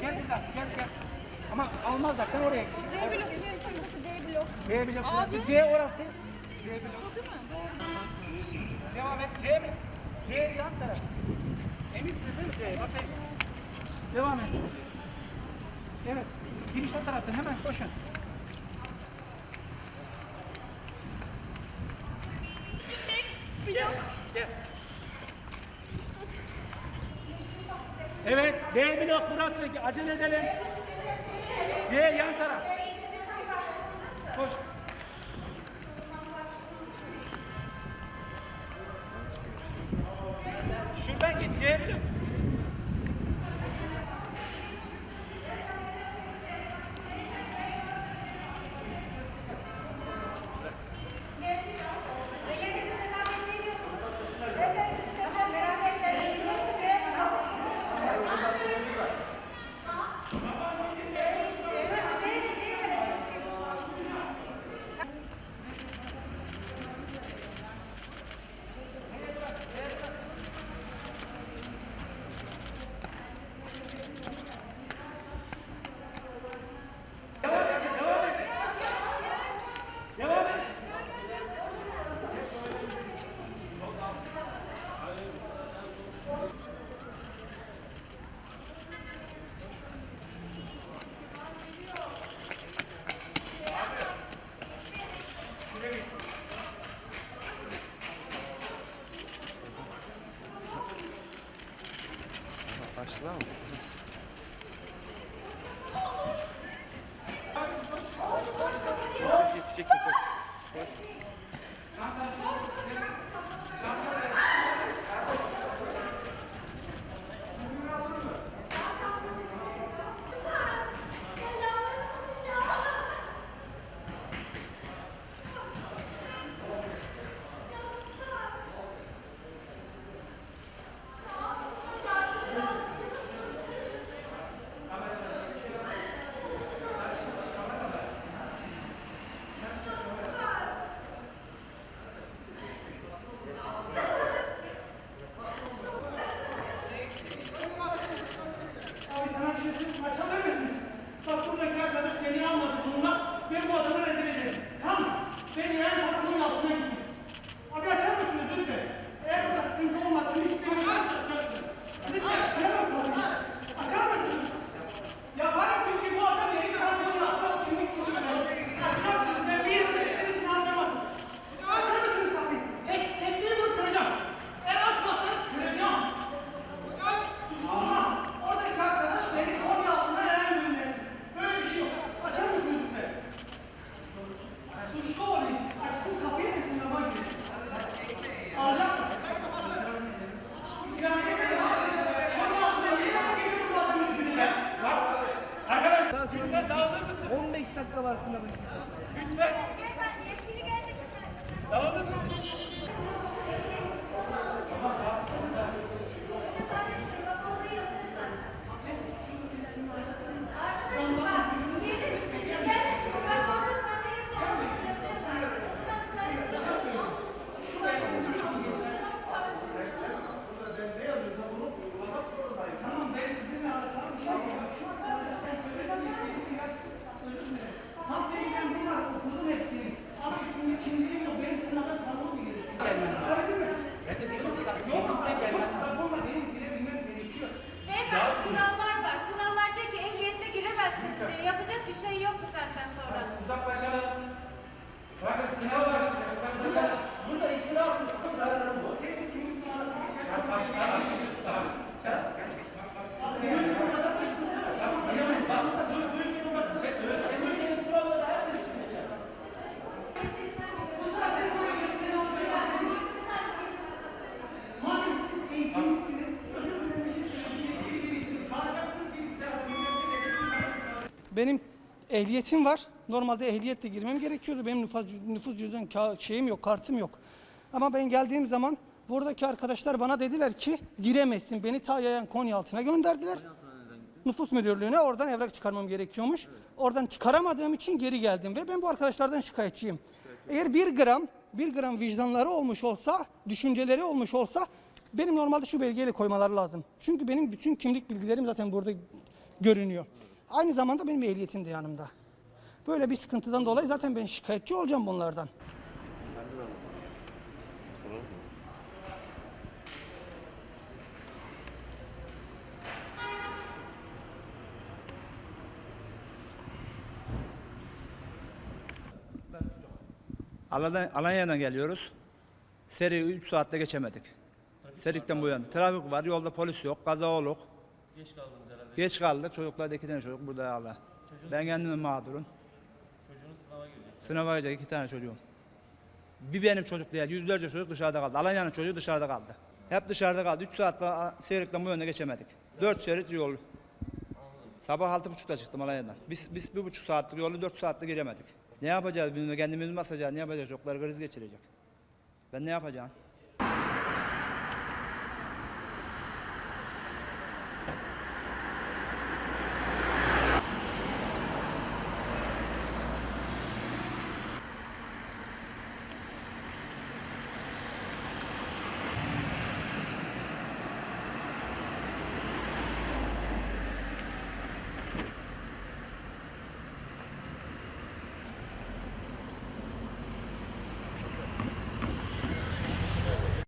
Gel buradan, gel gel. Ama almazlar, sen oraya git. C blok, C sınıfı, D blok. B blok burası, C orası. C blok. Değil mi? Doğru. Devam et, C mi? C yan taraf. Eminsiniz değil mi C? Aferin. Devam et. Evet, giriş o taraftan hemen koşun. Evet, B blok burası. Acele edelim. C yan taraf. Koş. Şuradan git C blok. well. dakika var aslında. Lütfen. ehliyetim var. Normalde ehliyetle girmem gerekiyordu. Benim nüfus, nüfus cüzdanım, şeyim yok, kartım yok. Ama ben geldiğim zaman buradaki arkadaşlar bana dediler ki giremezsin. Beni ta yayan Konyaaltı'na gönderdiler. Nüfus müdürlüğüne oradan evrak çıkarmam gerekiyormuş. Evet. Oradan çıkaramadığım için geri geldim ve ben bu arkadaşlardan şikayetçiyim. Evet. Eğer bir gram, bir gram vicdanları olmuş olsa, düşünceleri olmuş olsa benim normalde şu belgeyle koymaları lazım. Çünkü benim bütün kimlik bilgilerim zaten burada görünüyor. Evet. Aynı zamanda benim ehliyetim de yanımda. Böyle bir sıkıntıdan dolayı zaten ben şikayetçi olacağım bunlardan. Alanya'dan, Alanya'dan geliyoruz. Seri 3 saatte geçemedik. Serikten bu yana. Trafik var, yolda polis yok, kaza oluk. Geç kaldınız. Geç kaldık, çocuklar da iki tane çocuk burada hala. Ben kendim mağdurum. Çocuğunuz sınava girecek. Sınava girecek iki tane çocuğum. Bir benim çocuk değil, yüzlerce çocuk dışarıda kaldı. Alanya'nın çocuğu dışarıda kaldı. Hep dışarıda kaldı. 3 saatte Serik'ten bu yöne geçemedik. 4 şerit yol. Sabah altı buçukta çıktım Alanya'dan. Biz, biz bir buçuk saatlik yolu dört saatte giremedik. Ne yapacağız bilmiyorum. Kendimiz mi basacağız? Ne yapacağız? Çocuklar kriz geçirecek. Ben ne yapacağım?